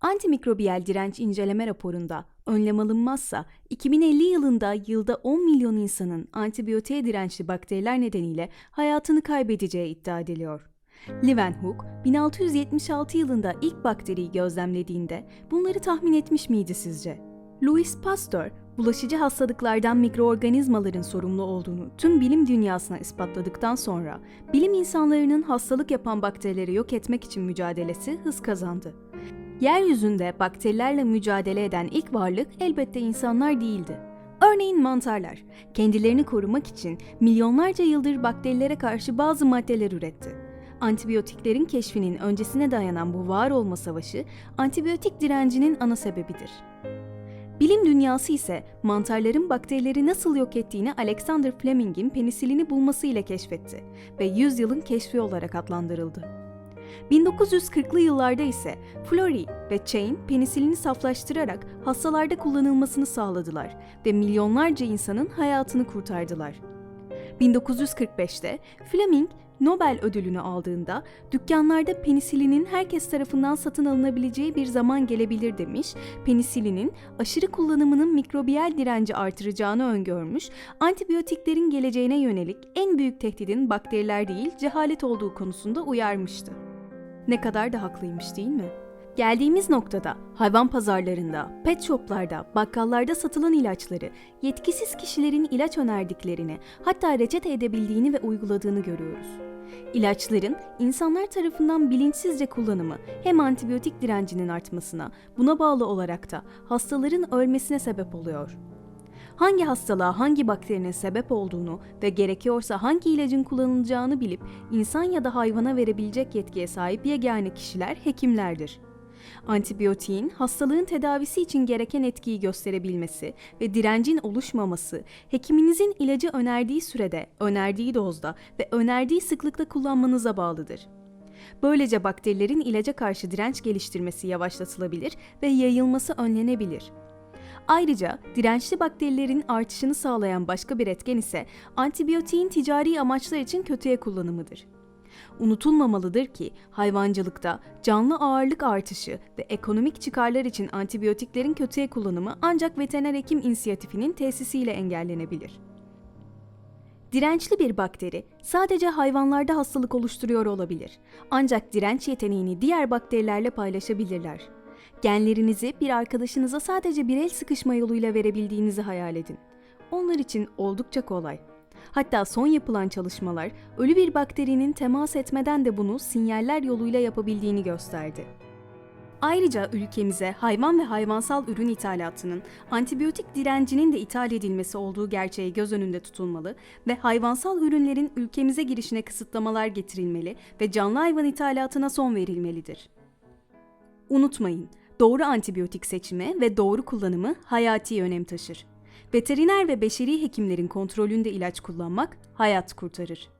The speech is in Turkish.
Antimikrobiyal direnç inceleme raporunda önlem alınmazsa 2050 yılında yılda 10 milyon insanın antibiyotiğe dirençli bakteriler nedeniyle hayatını kaybedeceği iddia ediliyor. Leeuwenhoek 1676 yılında ilk bakteriyi gözlemlediğinde bunları tahmin etmiş miydi sizce? Louis Pasteur, bulaşıcı hastalıklardan mikroorganizmaların sorumlu olduğunu tüm bilim dünyasına ispatladıktan sonra bilim insanlarının hastalık yapan bakterileri yok etmek için mücadelesi hız kazandı. Yeryüzünde bakterilerle mücadele eden ilk varlık elbette insanlar değildi. Örneğin mantarlar, kendilerini korumak için milyonlarca yıldır bakterilere karşı bazı maddeler üretti. Antibiyotiklerin keşfinin öncesine dayanan bu var olma savaşı, antibiyotik direncinin ana sebebidir. Bilim dünyası ise mantarların bakterileri nasıl yok ettiğini Alexander Fleming'in penisilini bulmasıyla keşfetti ve 100 yılın keşfi olarak adlandırıldı. 1940'lı yıllarda ise Florey ve Chain penisilini saflaştırarak hastalarda kullanılmasını sağladılar ve milyonlarca insanın hayatını kurtardılar. 1945'te Fleming Nobel ödülünü aldığında dükkanlarda penisilinin herkes tarafından satın alınabileceği bir zaman gelebilir demiş, penisilinin aşırı kullanımının mikrobiyal direnci artıracağını öngörmüş, antibiyotiklerin geleceğine yönelik en büyük tehdidin bakteriler değil cehalet olduğu konusunda uyarmıştı. Ne kadar da haklıymış değil mi? Geldiğimiz noktada hayvan pazarlarında, pet shoplarda, bakkallarda satılan ilaçları yetkisiz kişilerin ilaç önerdiklerini, hatta reçete edebildiğini ve uyguladığını görüyoruz. İlaçların insanlar tarafından bilinçsizce kullanımı hem antibiyotik direncinin artmasına, buna bağlı olarak da hastaların ölmesine sebep oluyor. Hangi hastalığa hangi bakterinin sebep olduğunu ve gerekiyorsa hangi ilacın kullanılacağını bilip insan ya da hayvana verebilecek yetkiye sahip yegane kişiler hekimlerdir. Antibiyotiğin hastalığın tedavisi için gereken etkiyi gösterebilmesi ve direncin oluşmaması, hekiminizin ilacı önerdiği sürede, önerdiği dozda ve önerdiği sıklıkta kullanmanıza bağlıdır. Böylece bakterilerin ilaca karşı direnç geliştirmesi yavaşlatılabilir ve yayılması önlenebilir. Ayrıca dirençli bakterilerin artışını sağlayan başka bir etken ise antibiyotiğin ticari amaçlar için kötüye kullanımıdır. Unutulmamalıdır ki hayvancılıkta canlı ağırlık artışı ve ekonomik çıkarlar için antibiyotiklerin kötüye kullanımı ancak veteriner hekim inisiyatifinin tesisiyle engellenebilir. Dirençli bir bakteri sadece hayvanlarda hastalık oluşturuyor olabilir. Ancak direnç yeteneğini diğer bakterilerle paylaşabilirler. Genlerinizi bir arkadaşınıza sadece bir el sıkışma yoluyla verebildiğinizi hayal edin. Onlar için oldukça kolay. Hatta son yapılan çalışmalar ölü bir bakterinin temas etmeden de bunu sinyaller yoluyla yapabildiğini gösterdi. Ayrıca ülkemize hayvan ve hayvansal ürün ithalatının antibiyotik direncinin de ithal edilmesi olduğu gerçeği göz önünde tutulmalı ve hayvansal ürünlerin ülkemize girişine kısıtlamalar getirilmeli ve canlı hayvan ithalatına son verilmelidir. Unutmayın, doğru antibiyotik seçimi ve doğru kullanımı hayati önem taşır. Veteriner ve beşeri hekimlerin kontrolünde ilaç kullanmak hayat kurtarır.